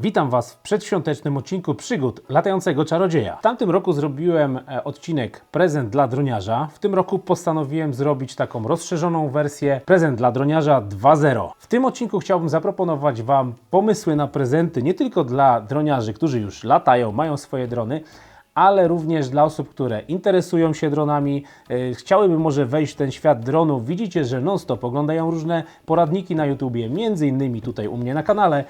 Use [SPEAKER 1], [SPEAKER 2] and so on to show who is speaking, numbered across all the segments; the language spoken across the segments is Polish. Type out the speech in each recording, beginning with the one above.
[SPEAKER 1] Witam Was w przedświątecznym odcinku przygód latającego czarodzieja. W tamtym roku zrobiłem e, odcinek prezent dla droniarza. W tym roku postanowiłem zrobić taką rozszerzoną wersję prezent dla droniarza 2.0. W tym odcinku chciałbym zaproponować Wam pomysły na prezenty nie tylko dla droniarzy, którzy już latają, mają swoje drony, ale również dla osób, które interesują się dronami, e, chciałyby może wejść w ten świat dronów. Widzicie, że non-stop oglądają różne poradniki na YouTubie, między innymi tutaj u mnie na kanale.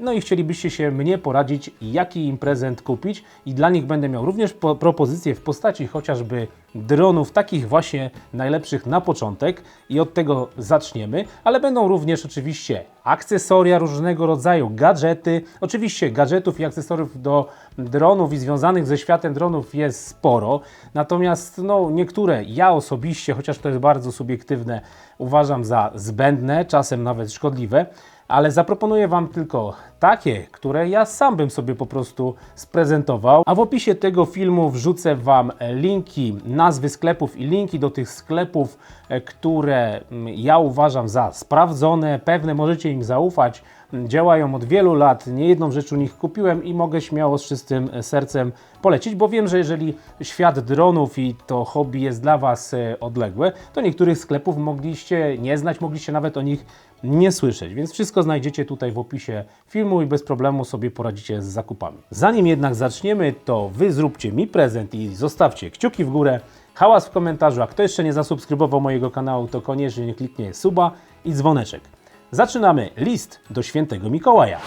[SPEAKER 1] No i chcielibyście się mnie poradzić, jaki im prezent kupić. I dla nich będę miał również po propozycje w postaci chociażby dronów, takich właśnie najlepszych na początek. I od tego zaczniemy, ale będą również oczywiście akcesoria różnego rodzaju, gadżety. Oczywiście gadżetów i akcesoriów do dronów i związanych ze światem dronów jest sporo, natomiast no, niektóre ja osobiście, chociaż to jest bardzo subiektywne, uważam za zbędne, czasem nawet szkodliwe ale zaproponuję Wam tylko takie, które ja sam bym sobie po prostu sprezentował. A w opisie tego filmu wrzucę Wam linki, nazwy sklepów i linki do tych sklepów, e, które mm, ja uważam za sprawdzone, pewne, możecie im zaufać. Działają od wielu lat, nie jedną rzecz u nich kupiłem i mogę śmiało z czystym sercem polecić, bo wiem, że jeżeli świat dronów i to hobby jest dla Was e, odległe, to niektórych sklepów mogliście nie znać, mogliście nawet o nich nie słyszeć, więc wszystko znajdziecie tutaj w opisie filmu i bez problemu sobie poradzicie z zakupami. Zanim jednak zaczniemy, to Wy zróbcie mi prezent i zostawcie kciuki w górę, hałas w komentarzu, a kto jeszcze nie zasubskrybował mojego kanału, to koniecznie nie kliknie suba i dzwoneczek. Zaczynamy list do świętego Mikołaja.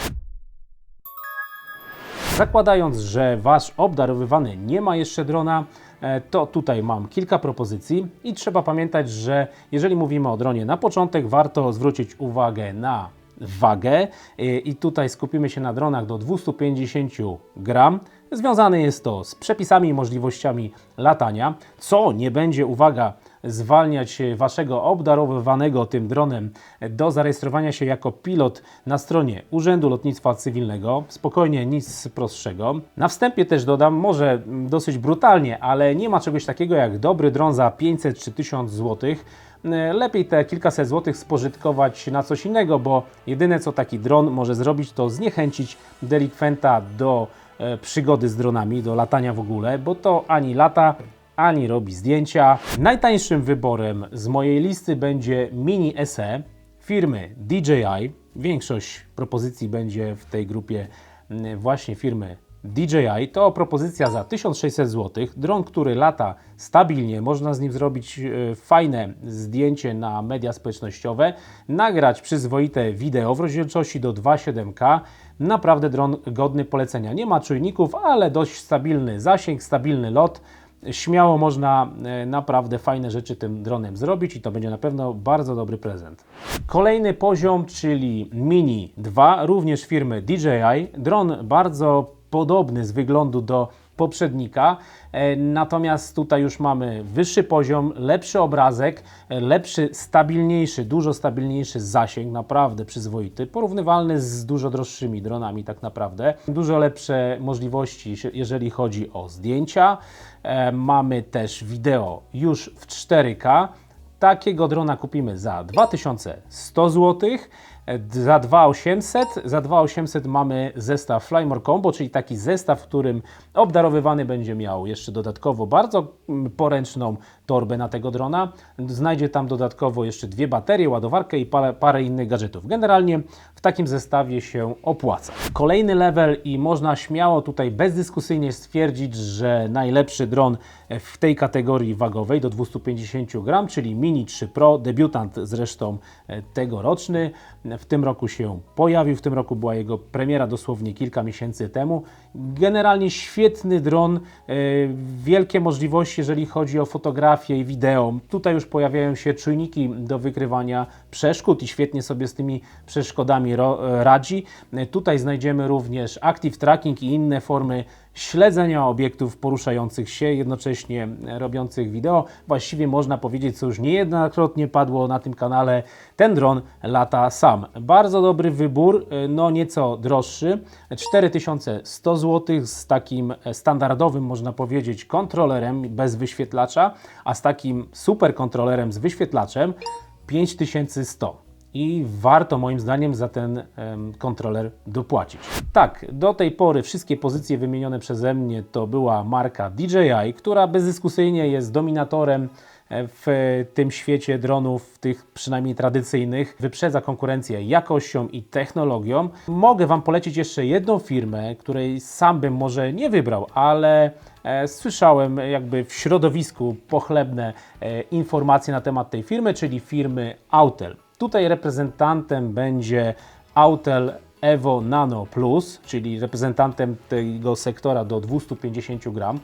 [SPEAKER 1] Zakładając, że Wasz obdarowywany nie ma jeszcze drona, e, to tutaj mam kilka propozycji i trzeba pamiętać, że jeżeli mówimy o dronie na początek, warto zwrócić uwagę na wagę e, i tutaj skupimy się na dronach do 250 gram. Związane jest to z przepisami i możliwościami latania, co nie będzie, uwaga, zwalniać Waszego obdarowywanego tym dronem do zarejestrowania się jako pilot na stronie Urzędu Lotnictwa Cywilnego. Spokojnie, nic prostszego. Na wstępie też dodam, może dosyć brutalnie, ale nie ma czegoś takiego jak dobry dron za 500 czy 1000 zł. Lepiej te kilkaset złotych spożytkować na coś innego, bo jedyne co taki dron może zrobić, to zniechęcić delikwenta do e, przygody z dronami, do latania w ogóle, bo to ani lata, ani robi zdjęcia. Najtańszym wyborem z mojej listy będzie Mini SE firmy DJI. Większość propozycji będzie w tej grupie mm, właśnie firmy DJI. To propozycja za 1600 zł. Dron, który lata stabilnie, można z nim zrobić e, fajne zdjęcie na media społecznościowe, nagrać przyzwoite wideo w rozdzielczości do 2.7K. Naprawdę dron godny polecenia. Nie ma czujników, ale dość stabilny zasięg, stabilny lot śmiało można e, naprawdę fajne rzeczy tym dronem zrobić i to będzie na pewno bardzo dobry prezent. Kolejny poziom, czyli Mini 2, również firmy DJI. Dron bardzo podobny z wyglądu do poprzednika, e, natomiast tutaj już mamy wyższy poziom, lepszy obrazek, e, lepszy, stabilniejszy, dużo stabilniejszy zasięg, naprawdę przyzwoity, porównywalny z dużo droższymi dronami tak naprawdę. Dużo lepsze możliwości, jeżeli chodzi o zdjęcia. E, Mamy też wideo już w 4K. Takiego drona kupimy za 2100 zł. Za 2800, za 2800 mamy zestaw Flymore Combo, czyli taki zestaw, w którym obdarowywany będzie miał jeszcze dodatkowo bardzo mm, poręczną torbę na tego drona. Znajdzie tam dodatkowo jeszcze dwie baterie, ładowarkę i parę, parę innych gadżetów. Generalnie w takim zestawie się opłaca. Kolejny level i można śmiało tutaj bezdyskusyjnie stwierdzić, że najlepszy dron w tej kategorii wagowej do 250 gram, czyli Mini 3 Pro, debiutant zresztą e, tegoroczny. W tym roku się pojawił, w tym roku była jego premiera dosłownie kilka miesięcy temu. Generalnie świetny dron, e, wielkie możliwości, jeżeli chodzi o fotografię i wideo. Tutaj już pojawiają się czujniki do wykrywania przeszkód i świetnie sobie z tymi przeszkodami e, radzi. Tutaj znajdziemy również active tracking i inne formy śledzenia obiektów poruszających się, jednocześnie robiących wideo. Właściwie można powiedzieć, co już niejednokrotnie padło na tym kanale, ten dron lata sam. Bardzo dobry wybór, no nieco droższy, 4100 zł z takim standardowym, można powiedzieć, kontrolerem bez wyświetlacza, a z takim super kontrolerem z wyświetlaczem 5100. i warto moim zdaniem za ten kontroler dopłacić. Tak, do tej pory wszystkie pozycje wymienione przeze mnie to była marka DJI, która bezdyskusyjnie jest dominatorem e, w tym świecie dronów, tych przynajmniej tradycyjnych, wyprzedza konkurencję jakością i technologią. Mogę Wam polecić jeszcze jedną firmę, której sam bym może nie wybrał, ale e, słyszałem jakby w środowisku pochlebne e, informacje na temat tej firmy, czyli firmy Autel. Tutaj reprezentantem będzie Autel Evo Nano Plus, czyli reprezentantem tego sektora do 250 gram.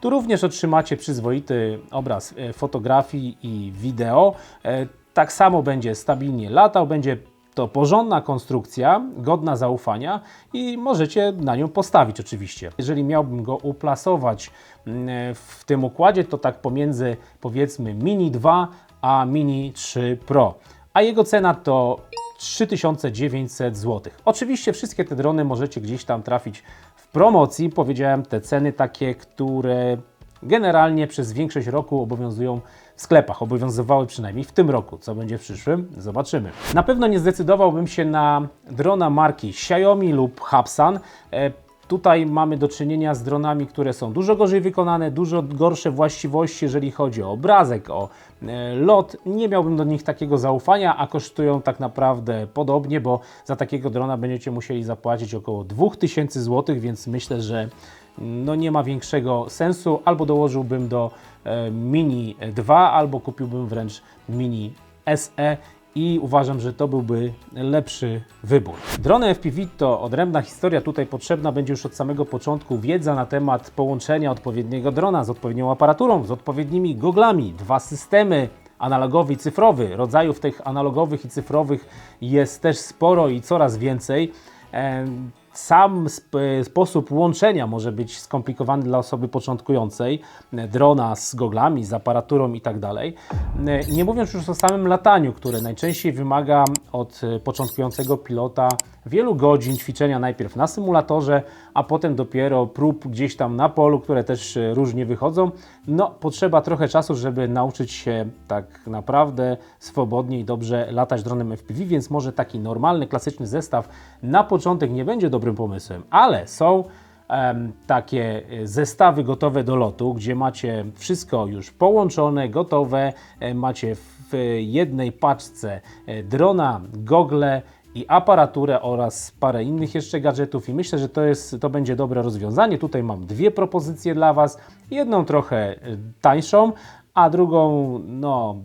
[SPEAKER 1] Tu również otrzymacie przyzwoity obraz e, fotografii i wideo. E, Tak samo będzie stabilnie latał, będzie to porządna konstrukcja, godna zaufania i możecie na nią postawić oczywiście. Jeżeli miałbym go uplasować mm, w tym układzie, to tak pomiędzy powiedzmy Mini 2 a Mini 3 Pro. A jego cena to 3900 zł. Oczywiście wszystkie te drony możecie gdzieś tam trafić w promocji. Powiedziałem te ceny takie, które generalnie przez większość roku obowiązują w sklepach. Obowiązywały przynajmniej w tym roku. Co będzie w przyszłym? Zobaczymy. Na pewno nie zdecydowałbym się na drona marki Xiaomi lub Hapsan. Tutaj mamy do czynienia z dronami, które są dużo gorzej wykonane, dużo gorsze właściwości, jeżeli chodzi o obrazek, o e, lot. Nie miałbym do nich takiego zaufania, a kosztują tak naprawdę podobnie, bo za takiego drona będziecie musieli zapłacić około 2000 zł, więc myślę, że no nie ma większego sensu. Albo dołożyłbym do e, Mini 2, albo kupiłbym wręcz Mini SE i uważam, że to byłby lepszy wybór. Drony FPV to odrębna historia. Tutaj potrzebna będzie już od samego początku wiedza na temat połączenia odpowiedniego drona z odpowiednią aparaturą, z odpowiednimi goglami, dwa systemy analogowy i cyfrowy. Rodzajów tych analogowych i cyfrowych jest też sporo i coraz więcej. Sam sp sposób łączenia może być skomplikowany dla osoby początkującej, drona z goglami, z aparaturą i tak Nie mówiąc już o samym lataniu, które najczęściej wymaga od początkującego pilota wielu godzin ćwiczenia najpierw na symulatorze, a potem dopiero prób gdzieś tam na polu, które też różnie wychodzą. No, potrzeba trochę czasu, żeby nauczyć się tak naprawdę swobodnie i dobrze latać dronem FPV, więc może taki normalny, klasyczny zestaw na początek nie będzie dobrym pomysłem, ale są takie e, zestawy gotowe do lotu, gdzie macie wszystko już połączone, gotowe, e, macie w jednej paczce e, drona, gogle i aparaturę oraz parę innych jeszcze gadżetów i myślę, że to, jest, to będzie dobre rozwiązanie. Tutaj mam dwie propozycje dla Was. Jedną trochę e, tańszą, a drugą no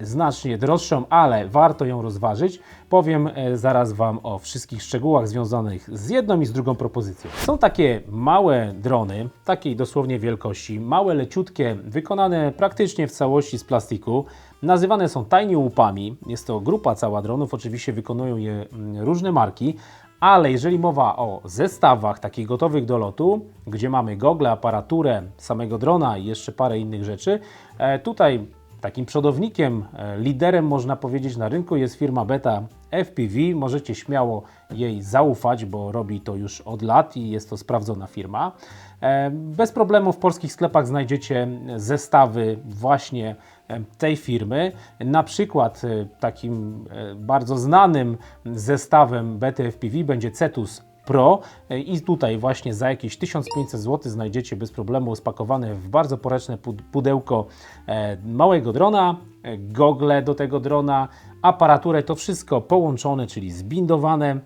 [SPEAKER 1] znacznie droższą, ale warto ją rozważyć. Powiem e, zaraz Wam o wszystkich szczegółach związanych z jedną i z drugą propozycją. Są takie małe drony, takiej dosłownie wielkości, małe, leciutkie, wykonane praktycznie w całości z plastiku. Nazywane są tiny łupami. Jest to grupa cała dronów, oczywiście wykonują je mm, różne marki, ale jeżeli mowa o zestawach takich gotowych do lotu, gdzie mamy gogle, aparaturę samego drona i jeszcze parę innych rzeczy, e, tutaj takim przodownikiem, e, liderem można powiedzieć na rynku jest firma Beta FPV. Możecie śmiało jej zaufać, bo robi to już od lat i jest to sprawdzona firma. E, Bez problemu w polskich sklepach znajdziecie zestawy właśnie e, tej firmy. Na przykład takim bardzo znanym zestawem Beta FPV będzie Cetus Pro i tutaj właśnie za jakieś 1500 zł znajdziecie bez problemu spakowane w bardzo poręczne pud- pudełko e, małego drona, e, gogle do tego drona, aparaturę, to wszystko połączone, czyli zbindowane.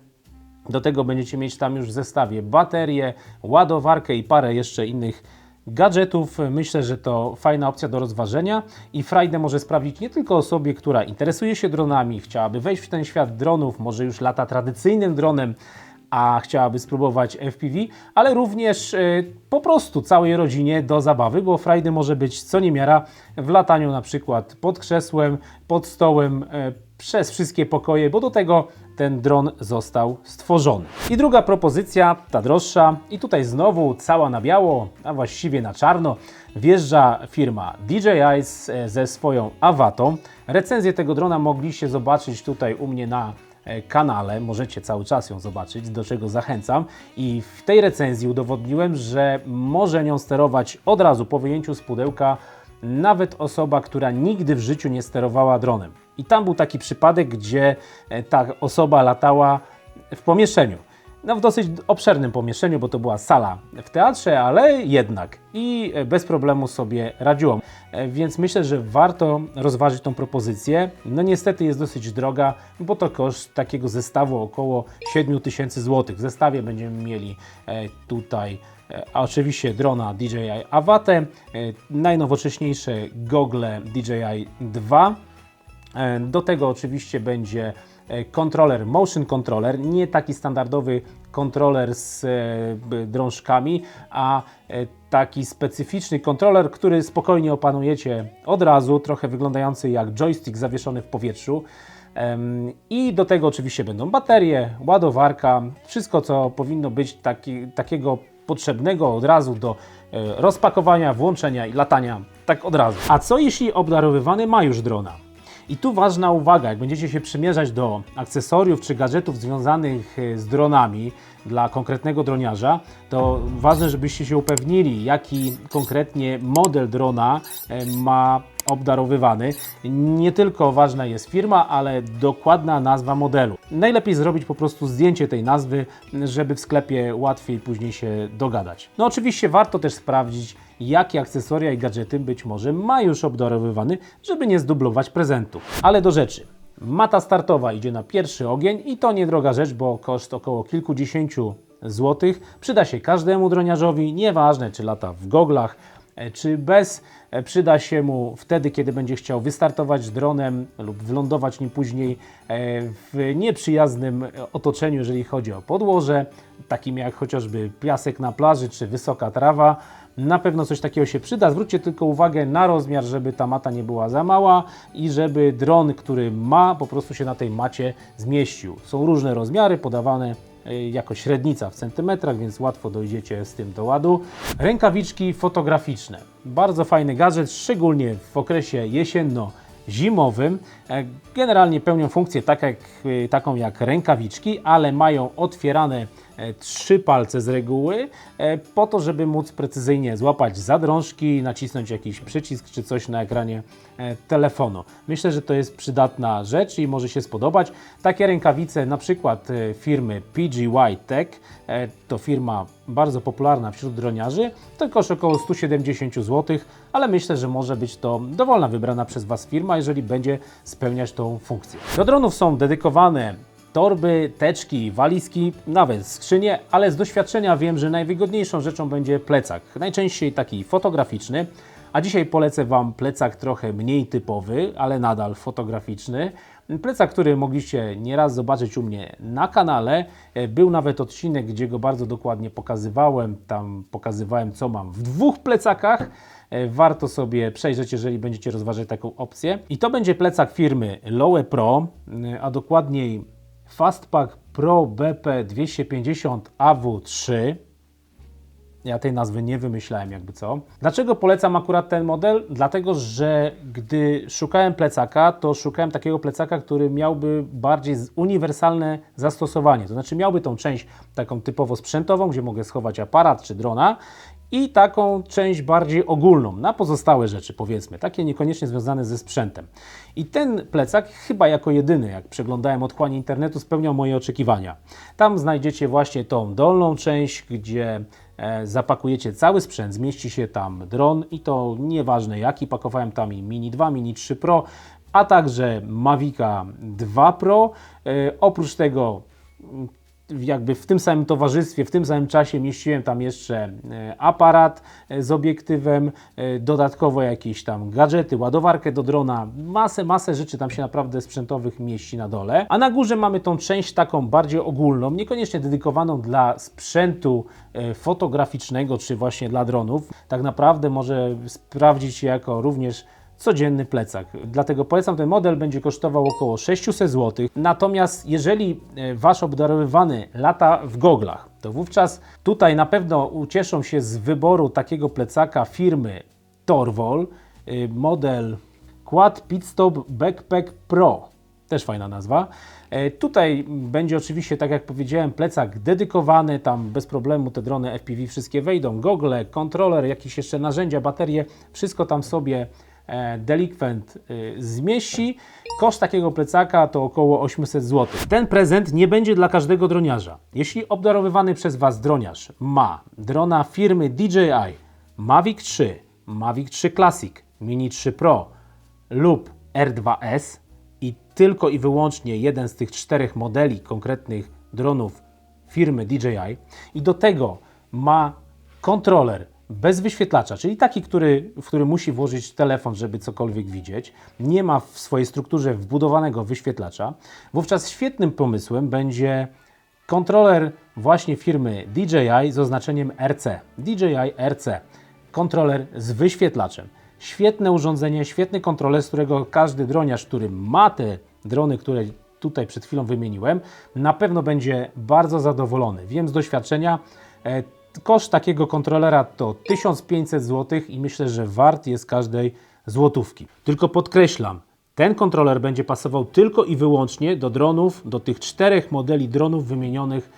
[SPEAKER 1] Do tego będziecie mieć tam już w zestawie baterię, ładowarkę i parę jeszcze innych gadżetów. Myślę, że to fajna opcja do rozważenia i frajdę może sprawić nie tylko osobie, która interesuje się dronami, chciałaby wejść w ten świat dronów, może już lata tradycyjnym dronem, a chciałaby spróbować FPV, ale również e, po prostu całej rodzinie do zabawy, bo frajdy może być co niemiara w lataniu na przykład pod krzesłem, pod stołem, e, przez wszystkie pokoje, bo do tego ten dron został stworzony. I druga propozycja, ta droższa, i tutaj znowu cała na biało, a właściwie na czarno, wjeżdża firma DJI z, ze swoją Awatą. Recenzję tego drona mogliście zobaczyć tutaj u mnie na kanale, możecie cały czas ją zobaczyć, do czego zachęcam. I w tej recenzji udowodniłem, że może nią sterować od razu po wyjęciu z pudełka nawet osoba, która nigdy w życiu nie sterowała dronem. I tam był taki przypadek, gdzie e, ta osoba latała w pomieszczeniu. No w dosyć obszernym pomieszczeniu, bo to była sala w teatrze, ale jednak i e, bez problemu sobie radziło. E, Więc myślę, że warto rozważyć tą propozycję. No niestety jest dosyć droga, bo to koszt takiego zestawu około 7 tysięcy złotych. W zestawie będziemy mieli e, tutaj a oczywiście drona DJI Avate, e, najnowocześniejsze gogle DJI 2, E, Do tego oczywiście będzie kontroler, motion controller, nie taki standardowy kontroler z e, drążkami, a e, taki specyficzny kontroler, który spokojnie opanujecie od razu, trochę wyglądający jak joystick zawieszony w powietrzu. I do tego oczywiście będą baterie, ładowarka, wszystko co powinno być taki, takiego potrzebnego od razu do e, rozpakowania, włączenia i latania tak od razu. A co jeśli obdarowywany ma już drona? I tu ważna uwaga, jak będziecie się przymierzać do akcesoriów czy gadżetów związanych e, z dronami dla konkretnego droniarza, to ważne, żebyście się upewnili, jaki konkretnie model drona e, ma obdarowywany. Nie tylko ważna jest firma, ale dokładna nazwa modelu. Najlepiej zrobić po prostu zdjęcie tej nazwy, żeby w sklepie łatwiej później się dogadać. No oczywiście warto też sprawdzić, jakie akcesoria i gadżety być może ma już obdarowywany, żeby nie zdublować prezentu. Ale do rzeczy. Mata startowa idzie na pierwszy ogień i to niedroga rzecz, bo koszt około kilkudziesięciu złotych. Przyda się każdemu droniarzowi, nieważne czy lata w goglach, czy bez. E, Przyda się mu wtedy, kiedy będzie chciał wystartować dronem lub wylądować nim później e, w nieprzyjaznym e, otoczeniu, jeżeli chodzi o podłoże, takim jak chociażby piasek na plaży czy wysoka trawa. Na pewno coś takiego się przyda. Zwróćcie tylko uwagę na rozmiar, żeby ta mata nie była za mała i żeby dron, który ma, po prostu się na tej macie zmieścił. Są różne rozmiary podawane e, jako średnica w centymetrach, więc łatwo dojdziecie z tym do ładu. Rękawiczki fotograficzne. Bardzo fajny gadżet, szczególnie w okresie jesienno-zimowym. E, Generalnie pełnią funkcję tak jak, e, taką jak rękawiczki, ale mają otwierane trzy palce z reguły, e, po to, żeby móc precyzyjnie złapać zadrążki, nacisnąć jakiś przycisk czy coś na ekranie e, telefonu. Myślę, że to jest przydatna rzecz i może się spodobać. Takie rękawice, na przykład e, firmy PGY Tech, e, to firma bardzo popularna wśród droniarzy, to koszt około 170 zł, ale myślę, że może być to dowolna wybrana przez Was firma, jeżeli będzie spełniać tą funkcję. Do dronów są dedykowane torby, teczki, walizki, nawet skrzynie, ale z doświadczenia wiem, że najwygodniejszą rzeczą będzie plecak. Najczęściej taki fotograficzny, a dzisiaj polecę Wam plecak trochę mniej typowy, ale nadal fotograficzny. Plecak, który mogliście nieraz zobaczyć u mnie na kanale. E, Był nawet odcinek, gdzie go bardzo dokładnie pokazywałem. Tam pokazywałem, co mam w dwóch plecakach. E, Warto sobie przejrzeć, jeżeli będziecie rozważać taką opcję. I to będzie plecak firmy Lowe Pro, e, a dokładniej Fastpack Pro BP 250 AW3. Ja tej nazwy nie wymyślałem, jakby co. Dlaczego polecam akurat ten model? Dlatego, że gdy szukałem plecaka, to szukałem takiego plecaka, który miałby bardziej uniwersalne zastosowanie. To znaczy, miałby tą część taką typowo sprzętową, gdzie mogę schować aparat czy drona. I taką część bardziej ogólną, na pozostałe rzeczy, powiedzmy, takie niekoniecznie związane ze sprzętem. I ten plecak, chyba jako jedyny, jak przeglądałem otchłanie internetu, spełniał moje oczekiwania. Tam znajdziecie właśnie tą dolną część, gdzie e, zapakujecie cały sprzęt, zmieści się tam dron i to nieważne jaki, pakowałem tam i Mini 2, Mini 3 Pro, a także Mavica 2 Pro. E, oprócz tego jakby w tym samym towarzystwie, w tym samym czasie mieściłem tam jeszcze e, aparat e, z obiektywem, e, dodatkowo jakieś tam gadżety, ładowarkę do drona, masę, masę rzeczy tam się naprawdę sprzętowych mieści na dole. A na górze mamy tą część taką bardziej ogólną, niekoniecznie dedykowaną dla sprzętu fotograficznego, czy właśnie dla dronów. Tak naprawdę może sprawdzić się jako również codzienny plecak. Dlatego polecam ten model, będzie kosztował około 600 zł. Natomiast jeżeli e, Wasz obdarowywany lata w goglach, to wówczas tutaj na pewno ucieszą się z wyboru takiego plecaka firmy Torvol, y, model Quad Pitstop Backpack Pro. Też fajna nazwa. E, Tutaj będzie oczywiście, tak jak powiedziałem, plecak dedykowany, tam bez problemu te drony FPV wszystkie wejdą, gogle, kontroler, jakieś jeszcze narzędzia, baterie, wszystko tam sobie e, delikwent y, zmieści. Koszt takiego plecaka to około 800 zł. Ten prezent nie będzie dla każdego droniarza. Jeśli obdarowywany przez Was droniarz ma drona firmy DJI Mavic 3, Mavic 3 Classic, Mini 3 Pro lub R2S i tylko i wyłącznie jeden z tych czterech modeli konkretnych dronów firmy DJI i do tego ma kontroler bez wyświetlacza, czyli taki, który, w który musi włożyć telefon, żeby cokolwiek widzieć, nie ma w swojej strukturze wbudowanego wyświetlacza, wówczas świetnym pomysłem będzie kontroler właśnie firmy DJI z oznaczeniem RC. DJI RC. Kontroler z wyświetlaczem. Świetne urządzenie, świetny kontroler, z którego każdy droniarz, który ma te drony, które tutaj przed chwilą wymieniłem, na pewno będzie bardzo zadowolony. Wiem z doświadczenia, e, koszt takiego kontrolera to 1500 zł i myślę, że wart jest każdej złotówki. Tylko podkreślam, ten kontroler będzie pasował tylko i wyłącznie do dronów, do tych czterech modeli dronów wymienionych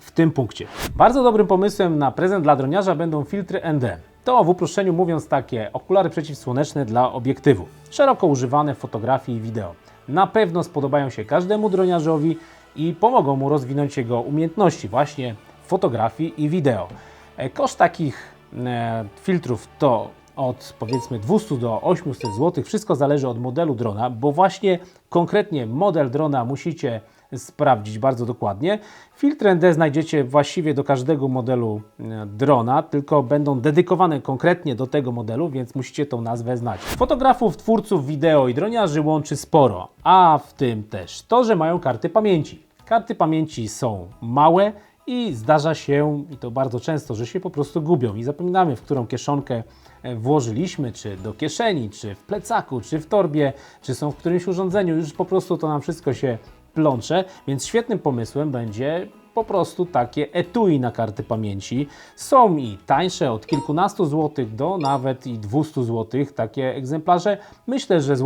[SPEAKER 1] w tym punkcie. Bardzo dobrym pomysłem na prezent dla droniarza będą filtry ND. To w uproszczeniu mówiąc takie okulary przeciwsłoneczne dla obiektywu, szeroko używane w fotografii i wideo. Na pewno spodobają się każdemu droniarzowi i pomogą mu rozwinąć jego umiejętności właśnie fotografii i wideo. E, Koszt takich e, filtrów to od powiedzmy 200 do 800 zł. Wszystko zależy od modelu drona, bo właśnie konkretnie model drona musicie sprawdzić bardzo dokładnie. Filtry ND znajdziecie właściwie do każdego modelu e, drona, tylko będą dedykowane konkretnie do tego modelu, więc musicie tą nazwę znać. Fotografów, twórców wideo i droniarzy łączy sporo, a w tym też to, że mają karty pamięci. Karty pamięci są małe i zdarza się, i to bardzo często, że się po prostu gubią i zapominamy, w którą kieszonkę e, włożyliśmy, czy do kieszeni, czy w plecaku, czy w torbie, czy są w którymś urządzeniu. Już po prostu to nam wszystko się plącze, więc świetnym pomysłem będzie po prostu takie etui na karty pamięci. Są i tańsze od kilkunastu złotych do nawet i 200 złotych takie egzemplarze. Myślę, że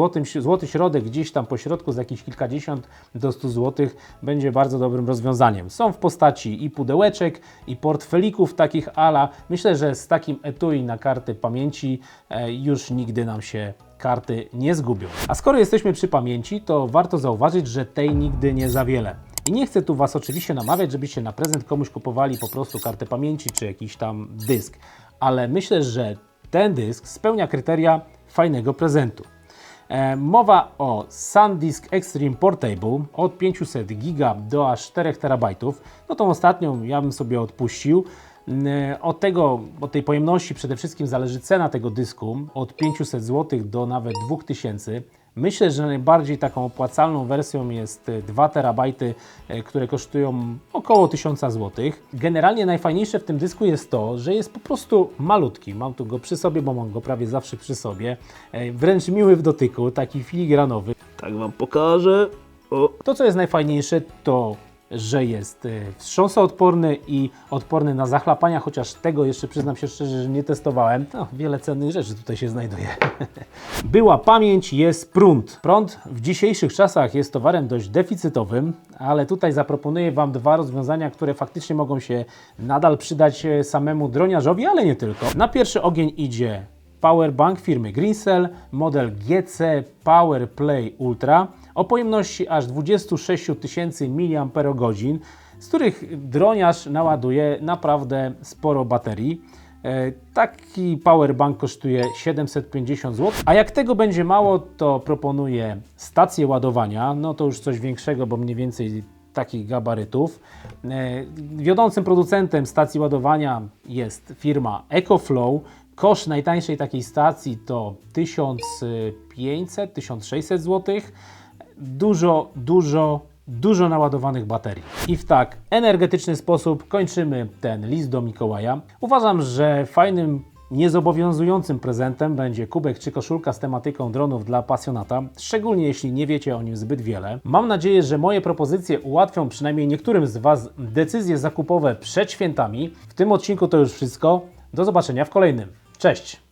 [SPEAKER 1] złoty środek gdzieś tam po środku z jakichś kilkadziesiąt do 100 złotych będzie bardzo dobrym rozwiązaniem. Są w postaci i pudełeczek, i portfelików takich ala. Myślę, że z takim etui na karty pamięci e, już nigdy nam się karty nie zgubią. A skoro jesteśmy przy pamięci, to warto zauważyć, że tej nigdy nie za wiele. I nie chcę tu Was oczywiście namawiać, żebyście na prezent komuś kupowali po prostu kartę pamięci czy jakiś tam dysk, ale myślę, że ten dysk spełnia kryteria fajnego prezentu. E, Mowa o SanDisk Extreme Portable od 500 GB do aż 4 terabajtów. No tą ostatnią ja bym sobie odpuścił. Od tego, od tej pojemności przede wszystkim zależy cena tego dysku od 500 zł do nawet 2000. Myślę, że najbardziej taką opłacalną wersją jest e, 2 terabajty, e, które kosztują około 1000 zł. Generalnie najfajniejsze w tym dysku jest to, że jest po prostu malutki. Mam tu go przy sobie, bo mam go prawie zawsze przy sobie. E, Wręcz miły w dotyku, taki filigranowy.
[SPEAKER 2] Tak Wam pokażę. O,
[SPEAKER 1] To, co jest najfajniejsze, to że jest e, wstrząsoodporny i odporny na zachlapania, chociaż tego jeszcze przyznam się szczerze, że nie testowałem. No, wiele cennych rzeczy tutaj się znajduje. Była pamięć, jest prąd. Prąd w dzisiejszych czasach jest towarem dość deficytowym, ale tutaj zaproponuję Wam dwa rozwiązania, które faktycznie mogą się nadal przydać e, samemu droniarzowi, ale nie tylko. Na pierwszy ogień idzie Powerbank firmy Greencell, model GC Power Play Ultra o pojemności aż 26 tysięcy mAh, z których droniarz naładuje naprawdę sporo baterii. E, Taki powerbank kosztuje 750 zł, a jak tego będzie mało, to proponuję stację ładowania, no to już coś większego, bo mniej więcej takich gabarytów. E, Wiodącym producentem stacji ładowania jest firma EcoFlow. Koszt najtańszej takiej stacji to 1500-1600 zł. Dużo, dużo, dużo naładowanych baterii. I w tak energetyczny sposób kończymy ten list do Mikołaja. Uważam, że fajnym Niezobowiązującym prezentem będzie kubek czy koszulka z tematyką dronów dla pasjonata, szczególnie jeśli nie wiecie o nim zbyt wiele. Mam nadzieję, że moje propozycje ułatwią przynajmniej niektórym z Was decyzje zakupowe przed świętami. W tym odcinku to już wszystko. Do zobaczenia w kolejnym. Cześć!